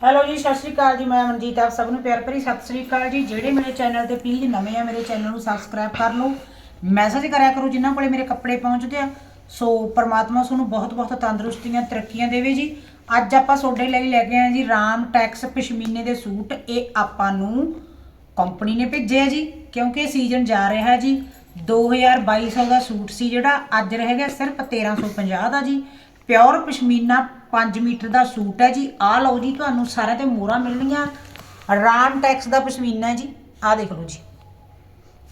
Hello ਜੀ, ਸਤਿ ਸ਼੍ਰੀ ਅਕਾਲ ਜੀ। ਮੈਂ ਮਨਜੀਤ, ਆਪ ਸਭ ਨੂੰ ਪਿਆਰ ਭਰੀ ਸਤਿ ਸ਼੍ਰੀ ਅਕਾਲ ਜੀ। ਜਿਹੜੇ ਮੇਰੇ ਚੈਨਲ ਤੇ ਪਲੀਜ਼ ਨਵੇਂ ਆ, ਮੇਰੇ ਚੈਨਲ ਨੂੰ ਸਬਸਕ੍ਰਾਈਬ ਕਰ ਲਓ। ਮੈਸੇਜ ਕਰਿਆ ਕਰੋ ਜਿਨ੍ਹਾਂ ਕੋਲੇ ਮੇਰੇ ਕੱਪੜੇ ਪਹੁੰਚਦੇ ਆ। ਸੋ ਪਰਮਾਤਮਾ ਤੁਹਾਨੂੰ ਬਹੁਤ ਬਹੁਤ ਤੰਦਰੁਸਤੀਆਂ, ਤਰੱਕੀਆਂ ਦੇਵੇ ਜੀ। ਅੱਜ ਆਪਾਂ ਤੁਹਾਡੇ ਲਈ ਲੈ ਕੇ ਆਏ ਜੀ ਰਾਮ ਟੈਕਸ ਪਸ਼ਮੀਨੇ ਦੇ ਸੂਟ। ਇਹ ਆਪਾਂ ਨੂੰ ਕੰਪਨੀ ਨੇ ਭੇਜਿਆ ਜੀ, ਕਿਉਂਕਿ ਸੀਜ਼ਨ ਜਾ ਰਿਹਾ ਜੀ। 2200 ਦਾ ਸੂਟ ਸੀ ਜਿਹੜਾ, ਅੱਜ ਰਹਿ ਗਿਆ ਸਿਰਫ 1350 ਦਾ ਜੀ। ਪਿਓਰ ਪਸ਼ਮੀਨਾ 5 ਮੀਟਰ ਦਾ ਸੂਟ ਹੈ ਜੀ। ਆਹ ਲਓ ਜੀ ਤੁਹਾਨੂੰ ਸਾਰਿਆਂ ਤੇ ਮੋਹਰਾਂ ਮਿਲਣਗੀਆਂ। ਰਾਮ ਟੈਕਸ ਦਾ ਪਸ਼ਮੀਨਾ ਜੀ। ਆਹ ਦੇਖ ਲਓ ਜੀ।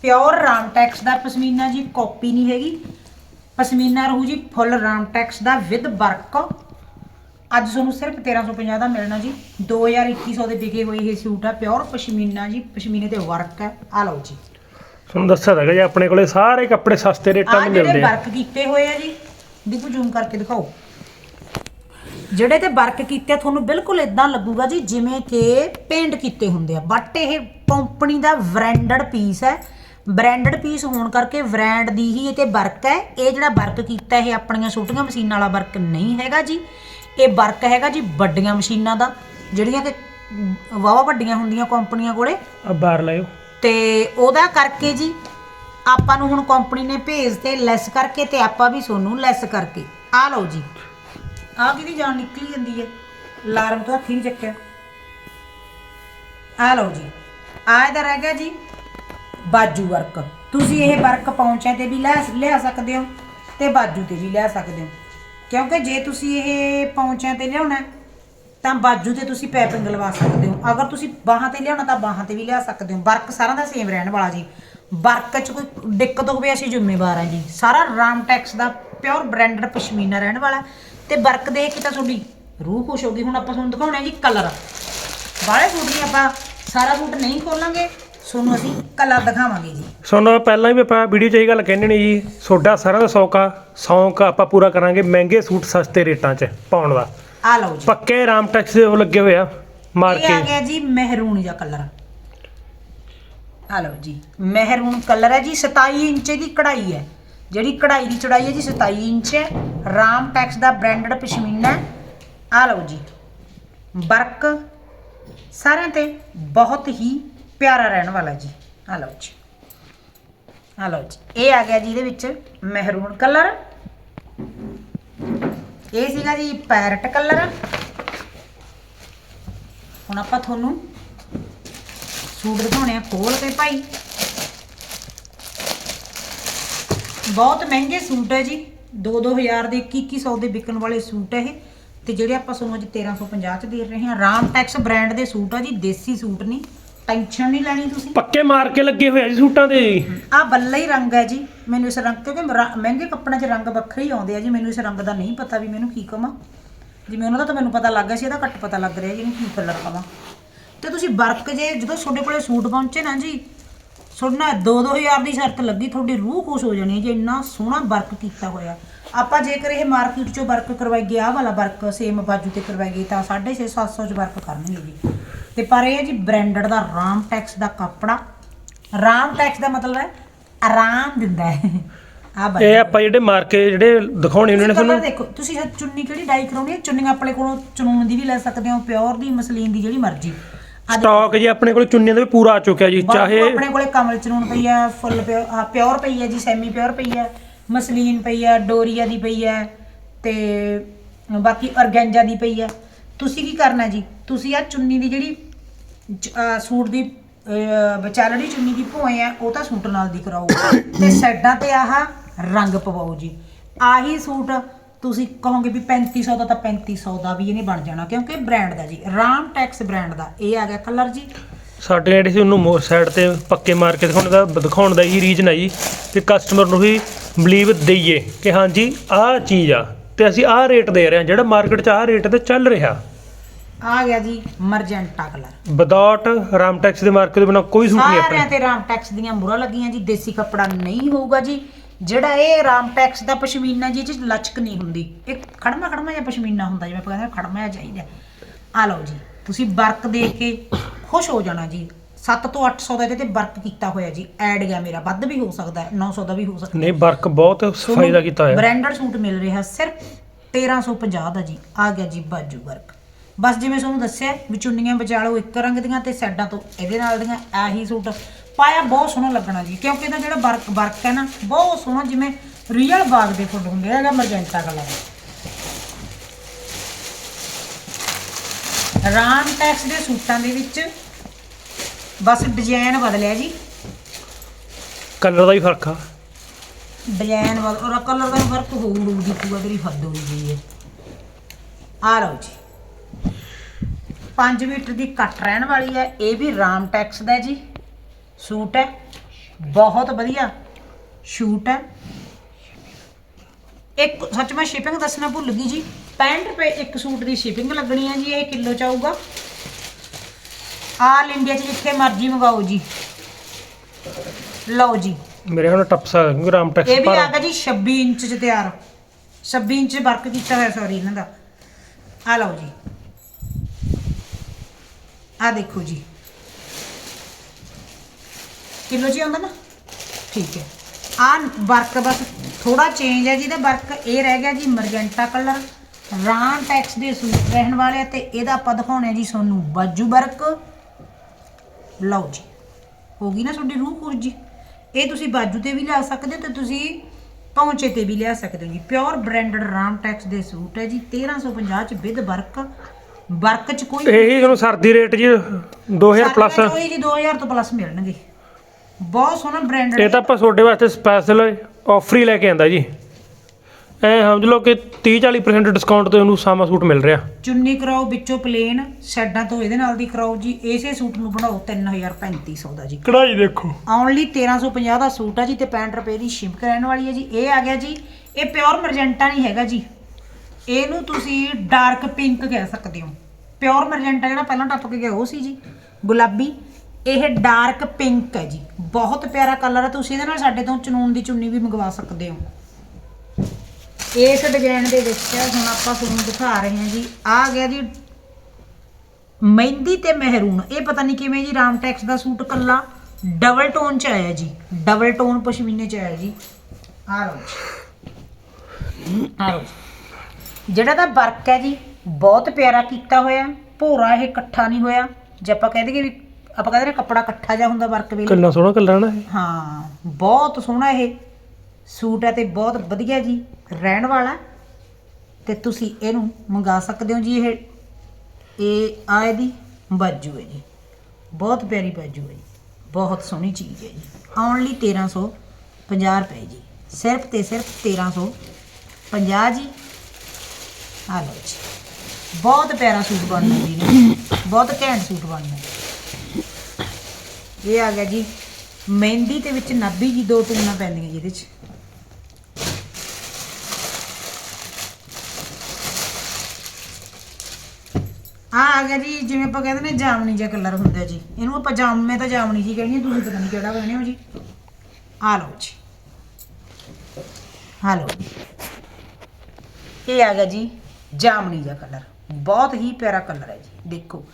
ਪਿਓਰ ਰਾਮ ਟੈਕਸ ਦਾ ਪਸ਼ਮੀਨਾ ਜੀ ਕਾਪੀ ਨਹੀਂ ਹੈਗੀ। ਪਸ਼ਮੀਨਾ ਰਹੂ ਜੀ ਫੁੱਲ ਰਾਮ ਟੈਕਸ ਦਾ ਵਿਦ ਵਰਕ। ਅੱਜ ਤੁਹਾਨੂੰ ਸਿਰਫ 1350 ਦਾ ਮਿਲਣਾ ਜੀ। 2200 ਦੇ ਵਿਕੇ ਹੋਏ ਇਹ ਸੂਟ ਆ ਪਿਓਰ ਪਸ਼ਮੀਨਾ ਜੀ। ਪਸ਼ਮੀਨੇ ਤੇ ਵਰਕ ਹੈ। ਆ ਲਓ ਜੀ। ਤੁਹਾਨੂੰ ਦੱਸਿਆ ਹੈਗਾ ਜੀ ਆਪਣੇ ਕੋਲੇ ਸਾਰੇ ਕੱਪੜੇ ਸਸਤੇ ਰੇਟਾਂ ਆ 'ਤੇ ਜਿਹੜੇ ਮਿਲਦੇ ਆ। ਵਰਕ ਕੀਤੇ ਹੋਏ ਆ ਜੀ ਦੇਖੋ ਜ਼ੂਮ ਕਰਕੇ ਦਿਖਾਓ। ਜਿਹੜੇ ਤੇ ਵਰਕ ਕੀਤੇ ਆ, ਤੁਹਾਨੂੰ ਬਿਲਕੁਲ ਇਦਾਂ ਲੱਗੂਗਾ ਜੀ ਜਿਵੇਂ ਕਿ ਪੇਂਟ ਕੀਤੇ ਹੁੰਦੇ ਆ। ਬਟ ਇਹ ਕੰਪਨੀ ਦਾ ਬ੍ਰਾਂਡਡ ਪੀਸ ਹੈ। ਬ੍ਰਾਂਡਡ ਪੀਸ ਹੋਣ ਕਰਕੇ ਬ੍ਰਾਂਡ ਦੀ ਹੀ ਇਹ ਤੇ ਵਰਕ ਹੈ। ਇਹ ਜਿਹੜਾ ਵਰਕ ਕੀਤਾ ਇਹ ਆਪਣੀਆਂ ਛੋਟੀਆਂ ਮਸ਼ੀਨਾਂ ਵਾਲਾ ਵਰਕ ਨਹੀਂ ਹੈਗਾ ਜੀ। ਇਹ ਵਰਕ ਹੈਗਾ ਜੀ ਵੱਡੀਆਂ ਮਸ਼ੀਨਾਂ ਦਾ ਜਿਹੜੀਆਂ ਕਿ ਵਾਵਾ ਵੱਡੀਆਂ ਹੁੰਦੀਆਂ ਕੰਪਨੀਆਂ ਕੋਲੇ। ਆ ਬਾਹਰ ਲਾਇਓ। ਤੇ ਉਹਦਾ ਕਰਕੇ ਜੀ ਆਪਾਂ ਨੂੰ ਹੁਣ ਕੰਪਨੀ ਨੇ ਭੇਜ ਤੇ ਲੈਸ ਕਰਕੇ ਤੇ ਆਪਾਂ ਵੀ ਸੋਨੂੰ ਲੈਸ ਕਰਕੇ। ਆ ਲਓ ਜੀ। ਆਹ ਕਿਹਦੀ ਜਾਨ ਨਿਕਲੀ ਜਾਂਦੀ ਹੈ? ਅਲਾਰਮ ਤੋਂ ਹੱਥੀ ਨਹੀਂ ਚੱਕਿਆ। ਆ ਲਓ ਜੀ। ਆ ਇਹਦਾ ਰਹਿ ਗਿਆ ਜੀ ਬਾਜੂ ਵਰਕ। ਤੁਸੀਂ ਇਹ ਵਰਕ ਪੌਂਚਿਆਂ ਤੇ ਵੀ ਲੈ ਲਿਆ ਸਕਦੇ ਹੋ ਤੇ ਬਾਜੂ ਤੇ ਵੀ ਲੈ ਸਕਦੇ ਹੋ। ਕਿਉਂਕਿ ਜੇ ਤੁਸੀਂ ਇਹ ਪੌਂਚਿਆਂ ਤੇ ਲਿਆਉਣਾ ਤਾਂ ਬਾਜੂ ਤੇ ਤੁਸੀਂ ਪੈਪਿੰਗ ਲਵਾ ਸਕਦੇ ਹੋ। ਅਗਰ ਤੁਸੀਂ ਬਾਹਾਂ ਤੇ ਲਿਆਉਣਾ ਤਾਂ ਬਾਹਾਂ ਤੇ ਵੀ ਲਿਆ ਸਕਦੇ ਹੋ। ਵਰਕ ਸਾਰਾ ਦਾ ਸੇਮ ਰਹਿਣ ਵਾਲਾ ਜੀ। ਵਰਕ 'ਚ ਕੋਈ ਦਿੱਕਤ ਹੋਵੇ, ਅਸੀਂ ਜ਼ਿੰਮੇਵਾਰ ਹਾਂ ਜੀ। ਸਾਰਾ ਰਾਮ ਟੈਕਸ ਦਾ ਪਿਓਰ ਬ੍ਰਾਂਡਡ ਪਸ਼ਮੀਨਾ ਰਹਿਣ ਵਾਲਾ ਤੇ ਵਰਕ ਦੇਖ ਕੇ ਤਾਂ ਤੁਹਾਡੀ ਰੂਹ ਖੁਸ਼ ਹੋ ਗਈ। ਹੁਣ ਆਪਾਂ ਤੁਹਾਨੂੰ ਦਿਖਾਉਣਾ ਜੀ ਕਲਰ। ਬਾਹਲੇ ਸੂਟ ਨਹੀਂ ਆਪਾਂ ਸਾਰਾ ਸੂਟ ਨਹੀਂ ਖੋਲਾਂਗੇ ਤੁਹਾਨੂੰ ਅਸੀਂ ਕਲਰ ਦਿਖਾਵਾਂਗੇ ਜੀ। ਸਾਨੂੰ ਪਹਿਲਾਂ ਵੀ ਆਪਾਂ ਵੀਡੀਓ 'ਚ ਇਹ ਗੱਲ ਕਹਿੰਦੇ ਨੇ ਜੀ ਤੁਹਾਡਾ ਸਾਰਿਆਂ ਦਾ ਸ਼ੌਕ ਆ ਸ਼ੌਕ ਆਪਾਂ ਪੂਰਾ ਕਰਾਂਗੇ ਮਹਿੰਗੇ ਸੂਟ ਸਸਤੇ ਰੇਟਾਂ 'ਚ ਪਾਉਣ ਦਾ। ਆ ਲਓ ਜੀ। ਪੱਕੇ ਰਾਮ ਟੈਕਸ ਦੇ ਉਹ ਲੱਗੇ ਹੋਏ ਆ ਮਾਰ ਇਹ ਆ ਕੇ। ਗਿਆ ਜੀ ਮਹਿਰੂਨ ਜਿਹਾ ਕਲਰ। ਆ ਲਓ ਜੀ ਮਹਿਰੂਨ ਕਲਰ ਹੈ ਜੀ 27 ਇੰਚ ਦੀ ਕਢਾਈ ਹੈ। ਜਿਹੜੀ ਕਢਾਈ ਦੀ ਚੌੜਾਈ ਹੈ ਜੀ 27 ਇੰਚ ਹੈ। ਰਾਮ ਟੈਕਸ ਦਾ ਬ੍ਰਾਂਡਡ ਪਸ਼ਮੀਨਾ ਆ ਲਓ ਜੀ ਵਰਕ ਸਾਰਿਆਂ ਤੇ ਬਹੁਤ ਹੀ ਪਿਆਰਾ ਰਹਿਣ ਵਾਲਾ ਜੀ। ਆ ਲਓ ਜੀ ਆ ਲਓ ਜੀ। ਇਹ ਆ ਗਿਆ ਜੀ ਇਹਦੇ ਵਿੱਚ ਮਹਿਰੂਨ ਕਲਰ। ਇਹ ਸੀਗਾ ਜੀ ਪੈਰਟ ਕਲਰ। ਹੁਣ ਆਪਾਂ ਤੁਹਾਨੂੰ ਸੂਟ ਦਿਖਾਉਣੇ ਆ ਖੋਲ ਕੇ ਭਾਈ। ਬਹੁਤ ਮਹਿੰਗੇ ਸੂਟ ਹੈ ਜੀ। 2-2000 ਦੇ 2100 ਦੇ ਵਿਕਣ ਵਾਲੇ ਸੂਟ ਹੈ ਇਹ। ਤੇ ਜਿਹੜੇ ਆਪਾਂ ਤੁਹਾਨੂੰ ਅੱਜ 1350 ਚ ਦੇ ਰਹੇ ਹਾਂ ਰਾਮ ਟੈਕਸ ਬ੍ਰਾਂਡ ਦੇ ਸੂਟ ਆ ਜੀ ਦੇਸੀ ਸੂਟ ਨਹੀਂ। ਟੈਨਸ਼ਨ ਨਹੀਂ ਲੈਣੀ ਤੁਸੀਂ। ਪੱਕੇ ਮਾਰ ਕੇ ਲੱਗੇ ਹੋਏ ਆ ਜੀ ਸੂਟਾਂ ਦੇ। ਆ ਬੱਲਾ ਹੀ ਰੰਗ ਹੈ ਜੀ। ਮੈਨੂੰ ਇਸ ਰੰਗ ਕਿਉਂਕਿ ਰ- ਮਹਿੰਗੇ ਕੱਪੜਿਆਂ 'ਚ ਰੰਗ ਵੱਖਰੇ ਹੀ ਆਉਂਦੇ ਆ ਜੀ। ਮੈਨੂੰ ਇਸ ਰੰਗ ਦਾ ਨਹੀਂ ਪਤਾ ਵੀ ਮੈਨੂੰ ਕੀ ਕਵਾਂ। ਜਿਵੇਂ ਉਹਨਾਂ ਦਾ ਤਾਂ ਮੈਨੂੰ ਪਤਾ ਲੱਗ ਗਿਆ ਸੀ ਇਹਦਾ ਘੱਟ ਪਤਾ ਲੱਗ ਰਿਹਾ ਜੀ ਇਹਨੂੰ ਕੀ ਕਲਰ ਕਵਾਂ ਤੇ ਤੁਸੀਂ ਵਰਕ ਜੇ ਜਦੋਂ ਤੁਹਾਡੇ ਕੋਲੇ ਸੂਟ ਪਹੁੰਚੇ ਨਾ ਜੀ ਤੁਹਾਡਾ 2-2000 ਦੀ ਸ਼ਰਤ ਲੱਗੀ ਤੁਹਾਡੀ ਰੂਹ ਖੁਸ਼ ਹੋ ਜਾਣੀ ਹੈ ਜੀ ਇੰਨਾ ਸੋਹਣਾ ਵਰਕ ਕੀਤਾ ਹੋਇਆ। ਆਪਾਂ ਜੇਕਰ ਇਹ ਮਾਰਕੀਟ 'ਚੋਂ ਵਰਕ ਕਰਵਾਈਏ ਆਹ ਵਾਲਾ ਵਰਕ ਸੇਮ ਬਾਜੂ ਤੇ ਕਰਵਾਈਏ ਤਾਂ 650-700 'ਚ ਵਰਕ ਕਰਨਗੇ ਜੀ। ਤੇ ਪਰ ਇਹ ਹੈ ਜੀ ਬ੍ਰਾਂਡਡ ਦਾ ਰਾਮ ਟੈਕਸ ਦਾ ਕੱਪੜਾ। ਰਾਮ ਟੈਕਸ ਦਾ ਮਤਲਬ ਹੈ ਆਰਾਮ ਦਿੰਦਾ ਹੈ। ਆ ਇਹ ਆਪਾਂ ਜਿਹੜੇ ਮਾਰ ਕੇ ਜਿਹੜੇ ਦਿਖਾਉਣੇ ਉਹਨਾਂ ਨੇ ਤੁਹਾਨੂੰ ਦੇਖੋ ਤੁਸੀਂ ਚੁੰਨੀ ਕਿਹੜੀ ਡਾਈ ਕਰਾਉਣੀ ਹੈ? ਚੁੰਨੀਆਂ ਆਪਣੇ ਕੋਲੋਂ ਚਨੂਨ ਦੀ ਵੀ ਲੈ ਸਕਦੇ ਹੋ ਪਿਓਰ ਦੀ ਮਸਲੀਨ ਦੀ ਜਿਹੜੀ ਮਰਜ਼ੀ। ਸਟਾਕ ਜੀ ਆਪਣੇ ਕੋਲ ਚੁੰਨੀਆਂ ਦਾ ਵੀ ਪੂਰਾ ਆ ਚੁੱਕਿਆ ਜੀ ਚਾਹੇ ਆਪਣੇ ਕੋਲੇ ਕਮਲ ਚਨੂਨ ਪਈ ਹੈ ਫੁੱਲ ਪਿਓਰ ਪਈ ਹੈ ਜੀ ਸੈਮੀ ਪਿਓਰ ਪਈ ਹੈ ਮਸਲੀਨ ਪਈ ਹੈ ਡੋਰੀਆ ਦੀ ਪਈ ਹੈ ਤੇ ਬਾਕੀ ਔਰਗੈਂਜਾ ਦੀ ਪਈ ਹੈ। ਤੁਸੀਂ ਕੀ ਕਰਨਾ ਜੀ? ਤੁਸੀਂ ਆ ਚੁੰਨੀ ਦੀ ਜਿਹੜੀ ਸੂਟ ਦੀ ਵਿਚਾਲੜੀ ਚੁੰਨੀ ਦੀ ਭੋਏ ਆ ਉਹ ਤਾਂ ਸੂਟ ਨਾਲ ਦੀ ਕਰਾਓ। ਤੇ ਸਾਈਡਾਂ ਤੇ ਆਹ ਰੰਗ ਪਵਾਓ ਜੀ। ਆਹੀ ਸੂਟ ਤੁਸੀਂ ਕਹੋਗੇ ਵੀ 3500 ਦਾ ਤਾਂ 3500 ਦਾ ਵੀ ਇਹਨੇ ਬਣ ਜਾਣਾ ਕਿਉਂਕਿ ਬ੍ਰਾਂਡ ਦਾ ਜੀ ਰਾਮ ਟੈਕਸ ਬ੍ਰਾਂਡ ਦਾ ਇਹ ਆ ਗਿਆ ਕਲਰ ਜੀ। ਸਾਡੇ ਜਿਹੜੇ ਸੀ ਉਹਨੂੰ ਸਾਈਡ ਤੇ ਪੱਕੇ ਮਾਰ ਕੇ ਦਿਖਾਉਣ ਦਾ ਦਿਖਾਉਣ ਦਾ ਹੀ ਰੀਜਨ ਹੈ ਜੀ ਕਿ ਕਸਟਮਰ ਨੂੰ ਵੀ ਬਲੀਵ ਦਈਏ ਕਿ ਹਾਂਜੀ ਆਹ ਚੀਜ਼ ਆ ਤੇ ਅਸੀਂ ਆਹ ਰੇਟ ਦੇ ਰਹੇ ਹਾਂ ਜਿਹੜਾ ਮਾਰਕੀਟ 'ਚ ਆਹ ਰੇਟ ਤੇ ਚੱਲ ਰਿਹਾ। ਆ ਗਿਆ ਜੀ ਮਰਜੈਂਟਾ ਕਲਰ ਵਿਦਆਊਟ ਰਾਮਟੈਕਸ ਦੇ ਮਾਰਕੀਟ ਦੇ ਬਿਨਾ ਕੋਈ ਸੂਟ ਨਹੀਂ ਸਾਰਿਆਂ ਆਪਣੇ। ਤੇ ਰਾਮ ਟੈਕਸ ਦੀਆਂ ਮੁਹਰਾਂ ਲੱਗੀਆਂ ਜੀ ਦੇਸੀ ਕੱਪੜਾ ਨਹੀਂ ਹੋਊਗਾ ਜੀ। ਜਿਹੜਾ ਇਹ ਰਾਮ ਟੈਕਸ ਦਾ ਪਸ਼ਮੀਨਾ ਜੀ 'ਚ ਲਚਕ ਨਹੀਂ ਹੁੰਦੀ। ਇਹ ਖੜਮਾ ਖੜਮਾ ਜਿਹਾ ਪਸ਼ਮੀਨਾ ਹੁੰਦਾ ਜਿਵੇਂ ਆਪਾਂ ਕਹਿੰਦੇ ਖੜਮਾ ਜਿਹਾ ਚਾਹੀਦਾ। ਆ ਲਓ ਜੀ ਤੁਸੀਂ ਵਰਕ ਦੇਖ ਕੇ ਖੁਸ਼ ਹੋ ਜਾਣਾ ਜੀ। 7 ਤੋਂ 800 ਦਾ ਇਹਦੇ ਤੇ ਵਰਕ ਕੀਤਾ ਹੋਇਆ ਜੀ। ਐਡ ਗਿਆ ਮੇਰਾ ਵੱਧ ਵੀ ਹੋ ਸਕਦਾ ਹੈ 900 ਦਾ ਵੀ ਹੋ ਸਕਦਾ ਨਹੀਂ ਵਰਕ ਬਹੁਤ ਸਫ਼ਾਈ ਦਾ ਕੀਤਾ ਹੋਇਆ। ਬ੍ਰਾਂਡਡ ਸੂਟ ਮਿਲ ਰਿਹਾ ਸਿਰਫ 1350 ਦਾ ਜੀ। ਆ ਗਿਆ ਜੀ ਬਾਜੂ ਵਰਕ। ਬਸ ਜਿਵੇਂ ਤੁਹਾਨੂੰ ਦੱਸਿਆ ਵੀ ਚੁੰਨੀਆਂ ਵਿਚਾਲੋ ਇੱਕ ਰੰਗ ਦੀਆਂ ਤੇ ਸਾਈਡਾਂ ਤੋਂ ਇਹਦੇ ਨਾਲ ਦੀਆਂ ਆਹੀ ਸੂਟ। ਪਾਇਆ ਬਹੁਤ ਸੋਹਣਾ ਲੱਗਣਾ ਜੀ ਕਿਉਂਕਿ ਇਹਦਾ ਜਿਹੜਾ ਵਰਕ ਵਰਕ ਹੈ ਨਾ ਬਹੁਤ ਸੋਹਣਾ ਜਿਵੇਂ ਰੀਅਲ ਬਾਗ ਦੇ ਫੁੱਲ ਹੁੰਦੇ ਹੈਗਾ ਮਰਜੈਂਟਾ ਕਲਰ ਰਾਮ ਟੈਕਸ ਦੇ ਸੂਟਾਂ ਦੇ ਵਿੱਚ ਬਸ ਡਿਜ਼ਾਈਨ ਬਦਲਿਆ ਜੀ। ਕਲਰ ਦਾ ਹੀ ਫ਼ਰਕ ਆ। ਡਿਜ਼ਾਈਨ ਬਦਲ ਔਰ ਕਲਰ ਦਾ ਫ਼ਰਕ ਹੋਊ ਹੋਊ ਦੀ ਪੂਰਾ ਤੇਰੀ ਹੱਦ ਹੋਈ ਗਈ ਹੈ। ਆ ਲਓ ਜੀ। 5 ਮੀਟਰ ਦੀ ਕੱਟ ਰਹਿਣ ਵਾਲੀ ਹੈ ਇਹ ਵੀ ਰਾਮ ਟੈਕਸ ਦਾ ਜੀ। ਸੂਟ ਹੈ। ਬਹੁਤ ਵਧੀਆ। ਸ਼ੂਟ ਹੈ। ਇੱਕ ਸੱਚ ਮੈਂ ਸ਼ਿਪਿੰਗ ਦੱਸਣਾ ਭੁੱਲ ਗਈ ਜੀ। 65 ਰੁਪਏ ਇੱਕ ਸੂਟ ਦੀ ਸ਼ਿਪਿੰਗ ਲੱਗਣੀ ਹੈ ਜੀ ਇਹ ਕਿਲੋ ਚ ਆਊਗਾ ਆਲ ਇੰਡੀਆ ਚ ਜਿੱਥੇ ਮਰਜ਼ੀ ਮੰਗਾਓ ਜੀ। ਲਓ ਜੀ। ਮੇਰੇ ਹੁਣ ਟਪਸਾ ਗ੍ਰਾਮ ਟੈਕਸ ਇਹ ਵੀ ਪਰ ਆ ਗਿਆ ਜੀ 26 ਇੰਚ ਚ ਤਿਆਰ। 26 ਇੰਚ ਵਰਕ ਕੀਤਾ ਹੋਇਆ ਸੌਰੀ ਇਹਨਾਂ ਦਾ। ਆ ਲਓ ਜੀ। ਆ ਦੇਖੋ ਜੀ। ਕਿਲੋ ਜੀ ਆਉਂਦਾ ਨਾ? ਠੀਕ ਹੈ। ਆ ਵਰਕ ਬਸ ਥੋੜਾ ਚੇਂਜ ਹੈ ਜਿਹਦਾ ਵਰਕ ਇਹ ਰਹਿ ਗਿਆ ਜੀ ਮਰਜੈਂਟਾ ਕਲਰ। ਰਾਂ ਟੈਕਸ ਦੇ ਸੂਟ ਰਹਿਣ ਵਾਲੇ ਤੇ ਇਹਦਾ ਆਪਾਂ ਦਿਖਾਉਣੇ ਜੀ ਤੁਹਾਨੂੰ ਬਾਜੂ ਵਰਕ। ਲਓ ਜੀ ਹੋ ਗਈ ਨਾ ਤੁਹਾਡੀ ਰੂਹ ਖੁਸ਼ ਜੀ। ਇਹ ਤੁਸੀਂ ਬਾਜੂ ਤੇ ਵੀ ਲਿਆ ਸਕਦੇ ਹੋ ਤੇ ਤੁਸੀਂ ਪੌਂਚੇ ਤੇ ਵੀ ਲਿਆ ਸਕਦੇ ਹੋ ਜੀ। ਪਿਓਰ ਬ੍ਰਾਂਡਡ ਰਾਮ ਟੈਕਸ ਦੇ ਸੂਟ ਹੈ ਜੀ 1350 ਚ ਵਿਦ ਵਰਕ। ਵਰਕ ਚ ਕੋਈ ਇਹੀ ਤੁਹਾਨੂੰ ਸਰਦੀ ਰੇਟ ਜੀ 2000 ਪਲੱਸ ਉਹੀ ਜੀ 2000 ਤੋਂ ਪਲੱਸ ਮਿਲਣਗੇ। ਬਹੁਤ ਸੋਹਣਾ ਬ੍ਰਾਂਡਡ ਇਹ ਤਾਂ ਆਪਾਂ ਤੁਹਾਡੇ ਵਾਸਤੇ ਸਪੈਸ਼ਲ ਆਫਰ ਹੀ ਲੈ ਕੇ ਆਂਦਾ ਜੀ। ਐ ਸਮਝ ਲਓ ਕਿ 30 40% ਡਿਸਕਾਊਂਟ ਤੇ ਉਹਨੂੰ ਸਾਮਾ ਸੂਟ ਮਿਲ ਰਿਹਾ। ਚੁੰਨੀ ਕਰਾਓ ਵਿੱਚੋਂ ਪਲੇਨ ਸਾਈਡਾਂ ਤੋਂ ਇਹਦੇ ਨਾਲ ਦੀ ਕਰਾਓ ਜੀ। ਇਸੇ ਸੂਟ ਨੂੰ ਬਣਾਓ 3035 ਦਾ ਜੀ। ਕਢਾਈ ਦੇਖੋ। ਓਨਲੀ 1350 ਦਾ ਸੂਟ ਆ ਜੀ ਤੇ 65 ਰੁਪਏ ਦੀ ਸ਼ਿਪ ਰਹਿਣ ਵਾਲੀ ਹੈ ਜੀ। ਇਹ ਆ ਗਿਆ ਜੀ। ਇਹ ਪਿਓਰ ਮਰਜੈਂਟਾ ਨਹੀਂ ਹੈਗਾ ਜੀ। ਇਹਨੂੰ ਤੁਸੀਂ ਡਾਰਕ ਪਿੰਕ ਕਹਿ ਸਕਦੇ ਹੋ। ਪਿਓਰ ਮਰਜੈਂਟਾ ਜਿਹੜਾ ਪਹਿਲਾਂ ਟੱਪ ਕੇ ਗਿਆ ਉਹ ਸੀ ਜੀ। ਗੁਲਾਬੀ। ਇਹ ਡਾਰਕ ਪਿੰਕ ਹੈ ਜੀ। ਬਹੁਤ ਪਿਆਰਾ ਕਲਰ ਹੈ। ਤੁਸੀਂ ਇਹਦੇ ਨਾਲ ਸਾਡੇ ਤੋਂ ਚਨੂਨ ਦੀ ਚੁੰਨੀ ਵੀ ਮੰਗਵਾ ਸਕਦੇ ਹੋ। ਇਸ ਡਿਜ਼ਾਈਨ ਦੇ ਵਿੱਚ ਹੁਣ ਆਪਾਂ ਤੁਹਾਨੂੰ ਦਿਖਾ ਰਹੇ ਹਾਂ ਜੀ। ਆ ਗਿਆ ਜੀ ਮਹਿੰਦੀ ਤੇ ਮਹਿਰੂਨ। ਇਹ ਪਤਾ ਨਹੀਂ ਕਿਵੇਂ ਜੀ ਰਾਮ ਟੈਕਸ ਦਾ ਸੂਟ ਕੱਲਾ। ਡਬਲ ਟੋਨ ਚ ਆਇਆ ਜੀ। ਡਬਲ ਟੋਨ ਪਸ਼ਮੀਨੇ ਚ ਆਇਆ ਜੀ। ਆ ਲਓ ਆ ਲਓ ਜਿਹੜਾ ਦਾ ਵਰਕ ਹੈ ਜੀ, ਬਹੁਤ ਪਿਆਰਾ ਕੀਤਾ ਹੋਇਆ। ਭੋਰਾ ਇਹ ਇਕੱਠਾ ਨਹੀਂ ਹੋਇਆ। ਜੇ ਆਪਾਂ ਕਹਿ ਦਈਏ ਵੀ ਆਪਾਂ ਕਹਿੰਦੇ ਨੇ ਕੱਪੜਾ ਇਕੱਠਾ ਜਿਹਾ ਹੁੰਦਾ ਵਰਕ ਵੇਲੇ। ਕਿੰਨਾ ਸੋਹਣਾ ਕਲਰ ਹੈ ਨਾ ਇਹ। ਹਾਂ ਬਹੁਤ ਸੋਹਣਾ ਇਹ। ਸੂਟ ਹੈ ਤੇ ਬਹੁਤ ਵਧੀਆ ਜੀ ਰਹਿਣ ਵਾਲਾ। ਤੇ ਤੁਸੀਂ ਇਹਨੂੰ ਮੰਗਾ ਸਕਦੇ ਹੋ ਜੀ ਇਹ। ਇਹ ਆ ਇਹਦੀ ਬਾਜੂ ਹੈ ਜੀ। ਬਹੁਤ ਪਿਆਰੀ ਬਾਜੂ ਹੈ ਜੀ। ਬਹੁਤ ਸੋਹਣੀ ਚੀਜ਼ ਹੈ ਜੀ। ਓਨਲੀ 1350 ਰੁਪਏ ਜੀ। ਸਿਰਫ ਤੇ ਸਿਰਫ 1350 ਜੀ। ਆ ਲਓ ਜੀ। ਬਹੁਤ ਪਿਆਰਾ ਸੂਟ ਬਣਨਾ ਜੀ। ਬਹੁਤ ਘੈਂਟ ਸੂਟ ਬਣਨਾ ਇਹ ਆ ਗਿਆ ਜੀ, ਮਹਿੰਦੀ ਤੇ ਵਿੱਚ ਨਾਭੀ ਜੀ ਦੋ ਟੂਨਾਂ ਪੈਂਦੀਆਂ ਜਿਹਦੇ ਚ। ਆ ਆ ਗਿਆ ਜੀ, ਜਿਵੇਂ ਆਪਾਂ ਕਹਿੰਦੇ ਨੇ ਜਾਮਣੀ ਜਿਹਾ ਕਲਰ ਹੁੰਦਾ ਜੀ। ਇਹਨੂੰ ਆਪਾਂ ਜਾਮੇ ਤਾਂ ਜਾਮਣੀ ਜੀ ਕਹਿੰਦੇ ਤੁਸੀਂ ਪਤਾ ਨਹੀਂ ਕਿਹੜਾ ਕਹਿੰਦੇ ਹੋ ਜੀ। ਆ ਲਓ ਜੀ। ਆ ਲਓ ਇਹ ਆ ਗਿਆ ਜੀ, ਜਾਮਣੀ ਜਿਹਾ ਕਲਰ ਬਹੁਤ ਹੀ ਪਿਆਰਾ ਕਲਰ ਹੈ ਜੀ, ਦੇਖੋ।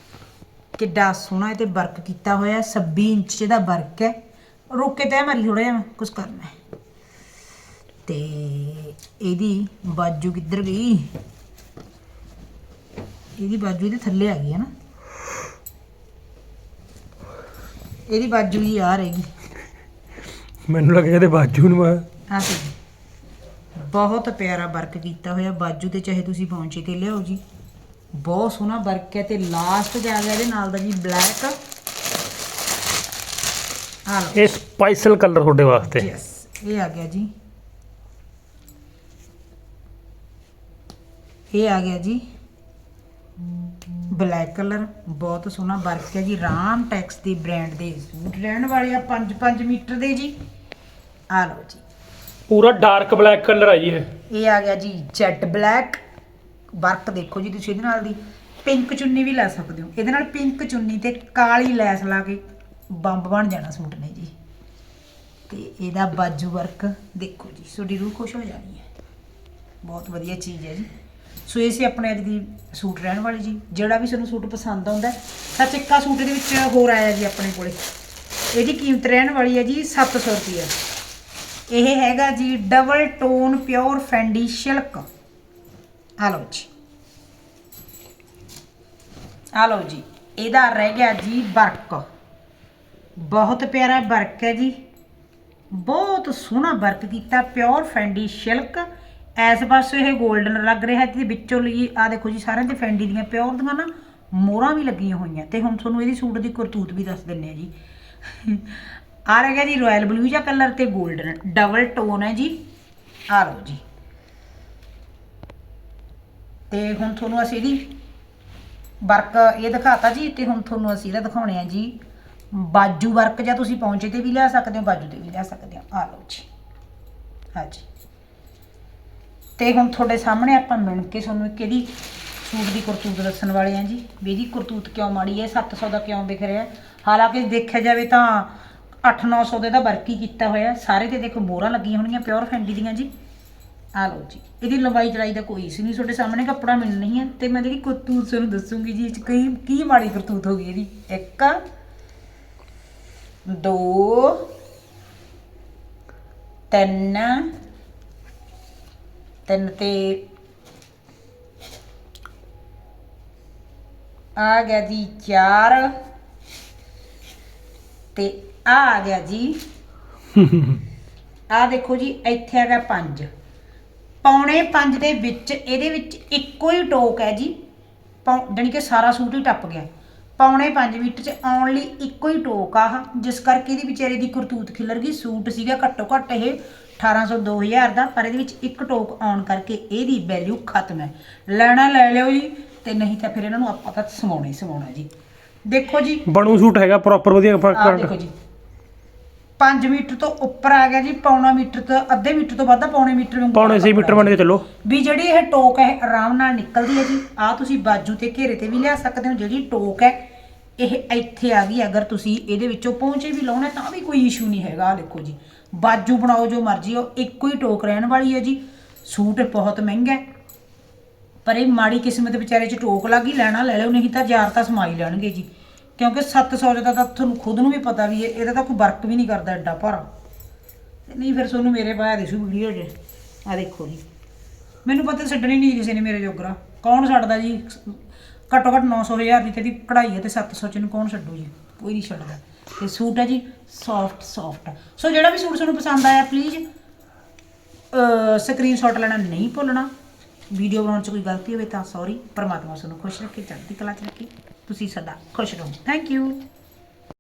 ਕਿੱਡਾ ਸੋਹਣਾ ਇਹ ਤੇ ਵਰਕ ਕੀਤਾ ਹੋਇਆ 26 ਇੰਚ ਇਹਦਾ ਵਰਕ ਹੈ। ਰੁਕ ਕੇ ਤੇ ਮਾਰੀ ਥੋੜਾ ਜਿਹਾ ਕੁਝ ਕਰਨਾ ਹੈ ਤੇ ਇਹਦੀ ਬਾਜੂ ਕਿੱਧਰ ਗਈ? ਇਹਦੀ ਬਾਜੂ ਇਹਦੇ ਥੱਲੇ ਆ ਗਈ ਹੈ ਨਾ। ਇਹਦੀ ਬਾਜੂ ਹੀ ਆ ਰਹੀ। ਮੈਨੂੰ ਲੱਗਿਆ ਇਹਦੇ ਬਾਜੂ ਨੂੰ ਮੈਂ ਆ ਬਹੁਤ ਪਿਆਰਾ ਵਰਕ ਕੀਤਾ ਹੋਇਆ ਬਾਜੂ ਤੇ ਚਾਹੇ ਤੁਸੀਂ ਪਹੁੰਚੇ ਤੇ ਲਿਆਓ ਜੀ। ਬਹੁਤ ਸੋਹਣਾ ਵਰਕ ਹੈ ਤੇ ਲਾਸਟ ਆ ਗਿਆ ਇਹਦੇ ਨਾਲ ਦਾ ਜੀ ਬਲੈਕ ਆ ਲਓ। ਇਹ ਸਪੈਸ਼ਲ ਕਲਰ ਤੁਹਾਡੇ ਵਾਸਤੇ। ਯੈਸ ਇਹ ਆ ਗਿਆ ਜੀ। ਇਹ ਆ ਗਿਆ ਜੀ। ਬਲੈਕ ਕਲਰ ਬਹੁਤ ਸੋਹਣਾ ਵਰਕ ਹੈ ਜੀ ਰਾਮ ਟੈਕਸ ਦੀ ਬ੍ਰਾਂਡ ਦੇ ਸੂਟ। ਰਹਿਣ ਵਾਲੇ ਆ 5-5 ਮੀਟਰ ਦੇ ਜੀ। ਆ ਲਓ ਜੀ। ਪੂਰਾ ਡਾਰਕ ਬਲੈਕ ਕਲਰ ਆ ਜੀ ਇਹ। ਇਹ ਆ ਗਿਆ ਜੀ ਜੈਟ ਬਲੈਕ ਵਰਕ ਦੇਖੋ ਜੀ ਤੁਸੀਂ ਇਹਦੇ ਨਾਲ ਦੀ। ਪਿੰਕ ਚੁੰਨੀ ਵੀ ਲੈ ਸਕਦੇ ਹੋ। ਇਹਦੇ ਨਾਲ ਪਿੰਕ ਚੁੰਨੀ ਤੇ ਕਾਲੀ ਲੈਸ ਲਾ ਕੇ ਬੰਬ ਬਣ ਜਾਣਾ ਸੂਟ ਨੇ ਜੀ। ਤੇ ਇਹਦਾ ਬਾਜੂ ਵਰਕ ਦੇਖੋ ਜੀ, ਤੁਹਾਡੀ ਰੂਹ ਖੁਸ਼ ਹੋ ਜਾਣੀ ਹੈ। ਬਹੁਤ ਵਧੀਆ ਚੀਜ਼ ਹੈ ਜੀ। ਸੋ ਇਹ ਸੀ ਆਪਣੇ ਅੱਜ ਦੀ ਸੂਟ ਰਹਿਣ ਵਾਲੀ ਜੀ। ਜਿਹੜਾ ਵੀ ਤੁਹਾਨੂੰ ਸੂਟ ਪਸੰਦ ਆਉਂਦਾ ਤਾਂ ਚੱਕਾ ਸੂਟ ਦੇ ਵਿੱਚ ਹੋਰ ਆਇਆ ਜੀ ਆਪਣੇ ਕੋਲੇ। ਇਹਦੀ ਕੀਮਤ ਰਹਿਣ ਵਾਲੀ ਹੈ ਜੀ 700 ਰੁਪਏ ਇਹ ਹੈਗਾ ਜੀ double tone pure Fendi silk. ਆ ਲਓ ਜੀ। ਆ ਲਓ ਜੀ, ਇਹਦਾ ਰਹਿ ਗਿਆ ਜੀ ਵਰਕ ਬਹੁਤ ਪਿਆਰਾ ਵਰਕ ਹੈ ਜੀ। ਬਹੁਤ ਸੋਹਣਾ ਵਰਕ ਕੀਤਾ, ਪਿਓਰ ਫੈਂਡੀ ਸਿਲਕ। ਐਸ ਪਾਸੇ ਇਹ 골ਡਨ ਲੱਗ ਰਿਹਾ ਤੇ ਵਿੱਚੋਂ ਲਈ ਆ ਦੇਖੋ ਜੀ, ਸਾਰਿਆਂ ਤੇ ਫੈਂਡੀ ਦੀਆਂ ਪਿਓਰ ਦੀਆਂ ਨਾ ਮੋਹਰਾਂ ਵੀ ਲੱਗੀਆਂ ਹੋਈਆਂ। ਤੇ ਹੁਣ ਤੁਹਾਨੂੰ ਇਹਦੀ ਸੂਟ ਦੀ ਕਰਤੂਤ ਵੀ ਦੱਸ ਦਿੰਨੇ ਆ ਜੀ। ਆ ਰਹਿ ਗਿਆ ਜੀ ਰਾਇਲ ਬਲੂ ਜਿਹਾ ਕਲਰ ਤੇ 골ਡਨ ਡਬਲ ਟੋਨ ਹੈ ਜੀ। ਆ ਲਓ ਜੀ। ਤੇ ਹੁਣ ਤੁਹਾਨੂੰ ਅਸੀਂ ਇਹਦੀ ਵਰਕ ਇਹ ਦਿਖਾਤਾ ਜੀ ਤੇ ਹੁਣ ਤੁਹਾਨੂੰ ਅਸੀਂ ਇਹਦਾ ਦਿਖਾਉਣੇ ਆ ਜੀ। ਬਾਜੂ ਵਰਕ ਜਾਂ ਤੁਸੀਂ ਪੌਂਚੇ ਤੇ ਵੀ ਲਿਆ ਸਕਦੇ ਹੋ, ਬਾਜੂ ਤੇ ਵੀ ਲਿਆ ਸਕਦੇ ਹੋ। ਆ ਲਓ ਜੀ। ਹਾਂਜੀ ਤੇ ਹੁਣ ਤੁਹਾਡੇ ਸਾਹਮਣੇ ਆਪਾਂ ਮਿਣ ਕੇ ਤੁਹਾਨੂੰ ਇੱਕ ਇਹਦੀ ਸੂਟ ਦੀ ਕਰਤੂਤ ਦੱਸਣ ਵਾਲੇ ਆ ਜੀ। ਵੀ ਇਹਦੀ ਕਰਤੂਤ ਕਿਉਂ ਮਾੜੀ ਹੈ 700 ਦਾ ਕਿਉਂ ਵਿਕ ਰਿਹਾ? ਹਾਲਾਂਕਿ ਦੇਖਿਆ ਜਾਵੇ ਤਾਂ 8-900 ਦੇ ਦਾ ਵਰਕ ਹੀ ਕੀਤਾ ਹੋਇਆ। ਸਾਰੇ ਤੇ ਦੇਖੋ ਮੋਹਰਾਂ ਲੱਗੀਆਂ ਹੋਣਗੀਆਂ ਪਿਓਰ ਫੈਂਡੀ ਦੀਆਂ ਜੀ। ਆ ਲਓ ਜੀ ਇਹਦੀ ਲੰਬਾਈ ਚੜਾਈ ਦਾ ਕੋਈ ਸੀ ਨਹੀਂ ਤੁਹਾਡੇ ਸਾਹਮਣੇ ਕੱਪੜਾ ਮਿਲ ਨਹੀਂ ਹੈ ਤੇ ਮੈਂ ਜਿਹੜੀ ਕਰਤੂਤ ਤੁਹਾਨੂੰ ਦੱਸੂਗੀ ਜੀ ਇਹ 'ਚ ਕਈ ਕੀ ਮਾੜੀ ਕਰਤੂਤ ਹੋ ਗਈ ਇਹਦੀ? ਇੱਕ ਦੋ ਤਿੰਨ ਤਿੰਨ ਤੇ ਆ ਗਿਆ ਜੀ 4 ਤੇ ਆ ਆ ਗਿਆ ਜੀ ਆ ਦੇਖੋ ਜੀ ਇੱਥੇ ਹੈਗਾ 5 ਪੌਣੇ 5 ਦੇ ਵਿੱਚ ਇਹਦੇ ਵਿੱਚ ਇੱਕੋ ਹੀ ਟੋਕ ਹੈ ਜੀ। ਜਾਣੀ ਕਿ ਸਾਰਾ ਸੂਟ ਹੀ ਟੱਪ ਗਿਆ। ਪੌਣੇ 5 ਮੀਟਰ ਚ ਆਉਣ ਲਈ ਇੱਕੋ ਹੀ ਟੋਕ ਆ ਜਿਸ ਕਰਕੇ ਇਹਦੀ ਵਿਚਾਰੇ ਦੀ ਕਰਤੂਤ ਖਿਲਰ ਗਈ। ਸੂਟ ਸੀਗਾ ਘੱਟੋ ਘੱਟ ਇਹ 1800 2000 ਦਾ ਪਰ ਇਹਦੇ ਵਿੱਚ ਇੱਕ ਟੋਕ ਆਉਣ ਕਰਕੇ ਇਹਦੀ ਵੈਲਿਊ ਖਤਮ ਹੈ। ਲੈਣਾ ਲੈ ਲਿਓ ਜੀ ਤੇ ਨਹੀਂ ਤਾਂ ਫਿਰ ਇਹਨਾਂ ਨੂੰ ਆਪਾਂ ਤਾਂ ਸਮਾਉਣਾ ਹੀ ਸਮਾਉਣਾ ਜੀ। ਦੇਖੋ ਜੀ। ਬਣੂ ਸੂਟ ਹੈਗਾ ਪ੍ਰੋਪਰ ਵਧੀਆ ਆ ਦੇਖੋ ਜੀ। 5 ਮੀਟਰ ਤੋਂ ਉੱਪਰ ਆ ਗਿਆ ਜੀ ਪੌਣਾ ਮੀਟਰ ਤੋਂ ਅੱਧੇ ਮੀਟਰ ਤੋਂ ਵੱਧ ਆ, ਪੌਣੇ ਮੀਟਰ ਵਾਂਗੂ ਪੌਣੇ 6 ਮੀਟਰ ਬਣ ਕੇ ਚੱਲੋ। ਵੀ ਜਿਹੜੀ ਇਹ ਟੋਕ ਹੈ ਆਰਾਮ ਨਾਲ ਨਿਕਲਦੀ ਹੈ ਜੀ। ਆ ਤੁਸੀਂ ਬਾਜੂ ਤੇ ਘੇਰੇ ਤੇ ਵੀ ਲਿਆ ਸਕਦੇ ਹੋ ਜਿਹੜੀ ਟੋਕ ਹੈ ਇਹ ਇੱਥੇ ਆ ਗਈ। ਅਗਰ ਤੁਸੀਂ ਇਹਦੇ ਵਿੱਚੋਂ ਪਹੁੰਚੇ ਵੀ ਲਾਉਣਾ ਤਾਂ ਵੀ ਕੋਈ ਇਸ਼ੂ ਨਹੀਂ ਹੈਗਾ ਆ ਦੇਖੋ ਜੀ। ਬਾਜੂ ਬਣਾਓ ਜੋ ਮਰਜ਼ੀ ਹੋ ਇੱਕੋ ਹੀ ਟੋਕ ਰਹਿਣ ਵਾਲੀ ਹੈ ਜੀ। ਸੂਟ ਬਹੁਤ ਮਹਿੰਗਾ ਹੈ। ਪਰ ਇਹ ਮਾੜੀ ਕਿਸਮਤ ਵਿਚਾਰੇ ਚ ਟੋਕ ਲੱਗੀ ਲੈਣਾ ਲੈ ਲਿਓ ਨਹੀਂ ਤਾਂ ਹਜ਼ਾਰ ਤਾਂ ਸਮਾਈ ਲੈਣਗੇ ਜੀ। ਕਿਉਂਕਿ 700 ਦਾ ਤਾਂ ਤੁਹਾਨੂੰ ਖੁਦ ਨੂੰ ਵੀ ਪਤਾ ਵੀ ਇਹ- ਇਹਦਾ ਤਾਂ ਕੋਈ ਵਰਕ ਵੀ ਨਹੀਂ ਕਰਦਾ ਐਡਾ ਭਾਰਾ। ਤੇ ਨਹੀਂ ਫਿਰ ਤੁਹਾਨੂੰ ਮੇਰੇ ਪਾਇਆ ਦੇਸੂ ਵੀਡੀਓ 'ਚ ਆ ਦੇਖੋ ਜੀ। ਮੈਨੂੰ ਪਤਾ ਛੱਡਣੀ ਨਹੀਂ ਕਿਸੇ ਨੇ ਮੇਰੇ ਜੋਗਰਾ। ਕੌਣ ਛੱਡਦਾ ਜੀ? ਘੱਟੋ ਘੱਟ 900 ਹਜ਼ਾਰ ਦੀ ਤੇਰੀ ਕਢਾਈ ਹੈ ਤੇ 700 ਚ ਨੂੰ ਕੌਣ ਛੱਡੂ ਜੀ? ਕੋਈ ਨਹੀਂ ਛੱਡਦਾ। ਤੇ ਸੂਟ ਹੈ ਜੀ ਸੌਫਟ ਸੌਫਟ ਸੋ ਜਿਹੜਾ ਵੀ ਸੂਟ ਤੁਹਾਨੂੰ ਪਸੰਦ ਆਇਆ ਪਲੀਜ਼ ਸਕਰੀਨਸ਼ਾਟ ਲੈਣਾ ਨਹੀਂ ਭੁੱਲਣਾ। ਵੀਡੀਓ ਬਣਾਉਣ 'ਚ ਕੋਈ ਗਲਤੀ ਹੋਵੇ ਤਾਂ ਸੌਰੀ ਪਰਮਾਤਮਾ ਤੁਹਾਨੂੰ ਖੁਸ਼ ਰੱਖੇ, ਚੜ੍ਹਦੀ ਕਲਾ 'ਚ ਰੱਖੇ। ਤੁਸੀਂ ਸਦਾ ਖੁਸ਼ ਰਹੋ। Thank you